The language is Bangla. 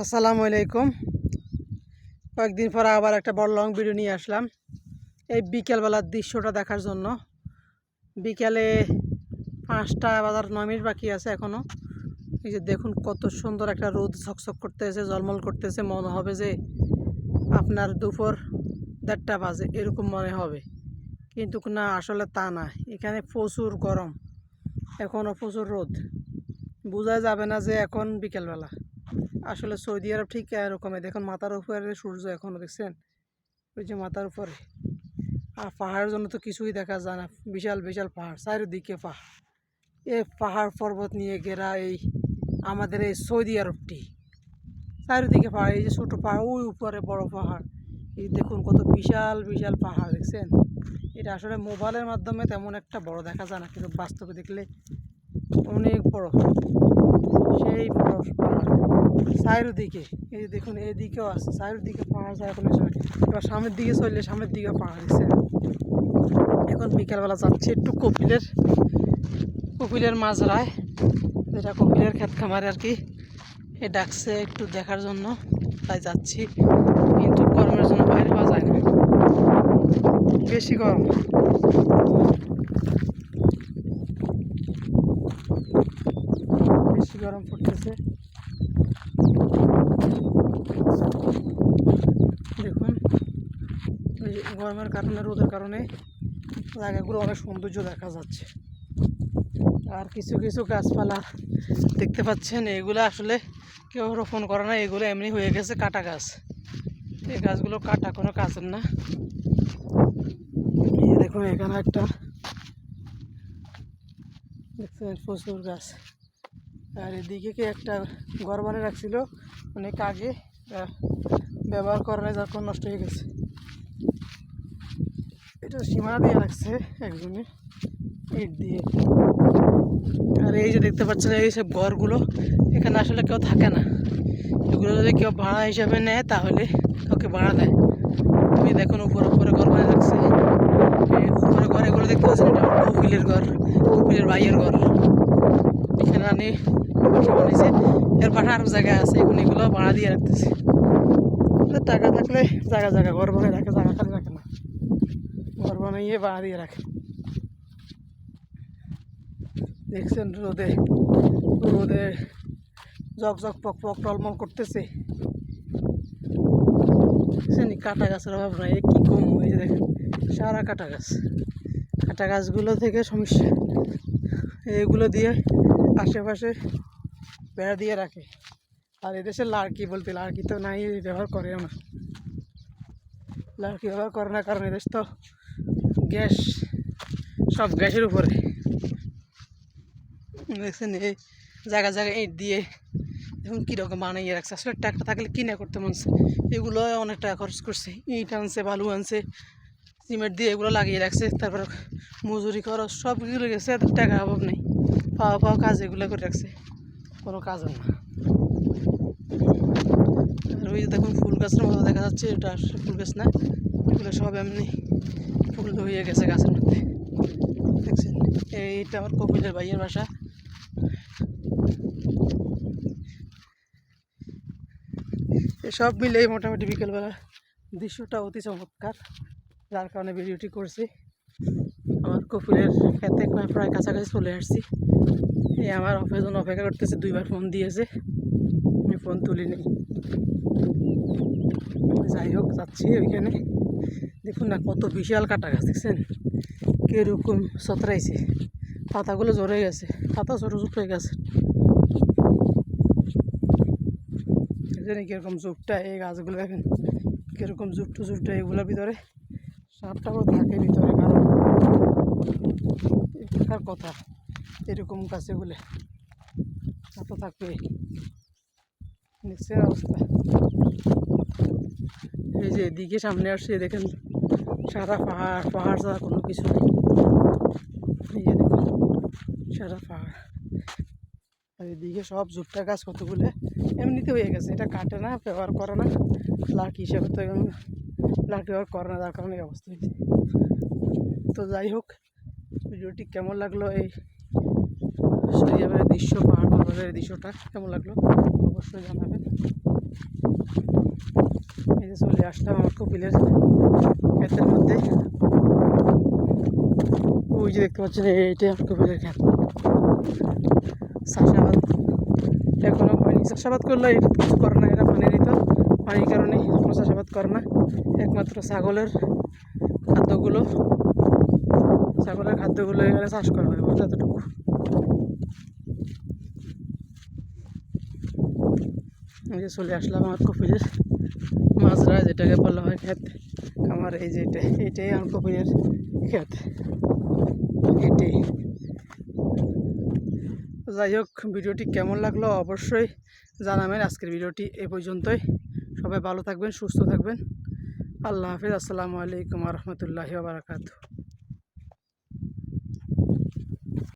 আসসালামু আলাইকুম। কয়েকদিন পর আবার একটা বড় লং ভিডিও নিয়ে আসলাম। এই বিকেলবেলার দৃশ্যটা দেখার জন্য। বিকেলে পাঁচটা বাজার নয় মিনিট বাকি আছে এখনও এই যে দেখুন কত সুন্দর একটা রোদ ঝকঝক করতেছে জলমল করতেছে। মনে হবে যে আপনার দুপুর দেড়টা বাজে, এরকম মনে হবে। কিন্তু না, আসলে তা না। এখানে প্রচুর গরম। এখনও প্রচুর রোদ। বোঝা যাবে না যে এখন বিকেলবেলা। আসলে সৌদি আরব ঠিক এরকমই। দেখুন, মাথার উপরে সূর্য এখনও দেখছেন? ওই যে মাথার উপরে। আর পাহাড়ের জন্য তো কিছুই দেখা যায় না। বিশাল বিশাল পাহাড়, চারিদিকে পাহাড়। এই পাহাড় পর্বত নিয়ে ঘেরা এই আমাদের এই সৌদি আরবটি। চারিদিকে পাহাড়, এই যে ছোটো পাহাড়, ওই উপরে বড় পাহাড়। এই দেখুন, কত বিশাল বিশাল পাহাড়, দেখছেন? এটা আসলে মোবাইলের মাধ্যমে তেমন একটা বড় দেখা যায় না, কিন্তু বাস্তবে দেখলে অনেক বড়। সেই বড় পাহাড় চারিদিকে, এই দেখুন, এদিকেও আছে, চারিদিকে পাহাড় যায় এখন এবার সামনের দিকে চললে সামনের দিকে পাহাড় দেখছেন এখন বিকালবেলা যাচ্ছি একটু কপিলের কপিলের মাজরায় যেটা কপিলের ক্ষেত খামারে আর কি। এ ডাকছে একটু দেখার জন্য, তাই যাচ্ছি। কিন্তু গরমের জন্য বাইরে পাওয়া যায় না। বেশি গরম বেশি গরম পড়তেছে। দেখুন গরমের কারণে, রোদের কারণে জায়গাগুলো অনেক সৌন্দর্য দেখা যাচ্ছে। আর কিছু কিছু গাছপালা দেখতে পাচ্ছেন, এগুলো আসলে কেউ রোপণ করে না, এগুলো এমনি হয়ে গেছে কাটা গাছ। এই গাছগুলো কাটা কোনো কাজের না। দেখুন, এখানে একটা, দেখছেন, প্রচুর গাছ। আর এদিকে কি একটা ঘর বানিয়ে রাখছিল অনেক আগে ব্যবহার করে যার নষ্ট হয়ে গেছে। এটা সীমানা দিয়ে রাখছে একজনে, ইট দিয়ে। আর এই যে দেখতে পাচ্ছেন, এই সব ঘরগুলো, এখানে আসলে কেউ থাকে না। এগুলো যদি কেউ ভাড়া হিসাবে নেয়, তাহলে কাউকে ভাড়া দেয়। তুমি দেখুন উপরে উপরে ঘর বানিয়ে রাখছে। উপরে ঘর, এগুলো দেখতে পাচ্ছেন, এটা কপিলের ঘর কপিলের ভাইয়ের ঘর। এখানে আনি বাসা বানিয়েছে এর পাশে আরও জায়গা আছে, এখন এগুলো ভাড়া দিয়ে রাখতেছে। টাকা থাকলে জায়গা জায়গা, ঘর বানিয়ে রাখে, জায়গা খালি রাখে না। ঘর বানিয়ে ভাড়া দিয়ে রাখে। দেখছেন রোদে রোদে জক জক পক পক, টলমল করতেছে। দেখছেন কাটা গাছের অভাব নাই কি কম যে দেখেন, সারা কাটা গাছ। কাটা গাছগুলো থেকে সমস্যা। এগুলো দিয়ে আশেপাশে বেড়া দিয়ে রাখে। আর এদেশে লাড়কি বলতে লাড়কি তো নাই, ব্যবহার করে না লাড়কি ব্যবহার করে না, কারণ এদেশ তো গ্যাস, সব গ্যাসের উপরে। দেখছেন এই জায়গা জায়গায় ইট দিয়ে এখন কীরকম বানিয়ে রাখছে। আসলে টাকা থাকলে কিনে করতে মনছে এগুলো অনেক টাকা খরচ করছে। ইট আনছে, বালু আনছে, সিমেন্ট দিয়ে এগুলো লাগিয়ে রাখছে। তারপর মজুরি খরচ সব সবগুলো গেছে, এত টাকা অভাব নেই। পাওয়া পাওয়া কাজ এগুলো করে রাখছে। কোনো কাজ না। আর ওই যে দেখুন ফুল গাছের মতো দেখা যাচ্ছে এটা আসলে ফুল গাছ না। এগুলো সব এমনি ফুল হয়ে গেছে গাছের মধ্যে। দেখছেন? এইটা আমার কপিলের ভাইয়ের বাসা। সব মিলেই মোটামুটি বিকেলবেলা দৃশ্যটা অতি চমৎকার। যার কারণে ভিডিওটি করছি। আমার কপিলের খেতে প্রায় কাছাকাছি চলে আসছি। এই আমার অফিস জন্য অপেক্ষা করতেছে, দুইবার ফোন দিয়েছে। আমি ফোন তুলি তুলিনি। যাই হোক, যাচ্ছি ওইখানে। দেখুন না, কত বিশাল কাটা গাছ, দেখছেন? কীরকম সতরাইছে পাতাগুলো ঝরে গেছে। পাতা ছোটো ছোটো হয়ে গেছে। দেখছেন কীরকম জুপটা এই গাছগুলো দেখেন। কীরকম জুপটু জুপটা এগুলোর ভিতরে। সাপটা থাকে ভিতরে কথা। এরকম গাছে বলে তো থাকবে। দেখছেন অবস্থা। এই যে এদিকে সামনে আসছে, দেখেন সারা পাহাড় পাহাড় ছাড়া কোনো কিছু নেই। দেখুন, সারা পাহাড়। আর এদিকে সব জুপটা গাছ কতগুলো, এমনিতে হয়ে গেছে। এটা কাটে না, ব্যবহার করে না। লাঠি হিসেবে তো লাঠি ব্যবহার করে না যার কারণে অবস্থা হয়েছে। তো যাই হোক, ভিডিওটি কেমন লাগল এই সরিয়াবের দৃশ্য পাহাড় পাহাড়ের দৃশ্যটা কেমন লাগল? অবশ্যই জানাবেন। এই যে চলে আসলাম আমার কপিলের ক্ষেতের মধ্যে। ওই যে দেখতে পাচ্ছেন এইটাই আমার কপিলের ক্ষেত। চাষাবাদ। এখনও হয়নি। চাষাবাদ করলে এটা কিছু করে না, এরা পানি নিত পানির কারণে কোনো চাষাবাদ করে না। একমাত্র ছাগলের খাদ্যগুলো ছাগলের খাদ্যগুলো এখানে চাষ করা হয় এই যে চলে আসলাম আমার কপিলের মাজরা, যেটাকে বলা হয় খেত আমার এই যে এটা, এটাই আমার কপিলের ক্ষেত। এটাই যাই হোক, ভিডিওটি কেমন লাগল অবশ্যই জানাবেন। আজকের ভিডিওটি এ পর্যন্তই। সবাই ভালো থাকবেন, সুস্থ থাকবেন। আল্লাহ হাফিজ। আসসালামু আলাইকুম রহমতুল্লাহি বারাকাতু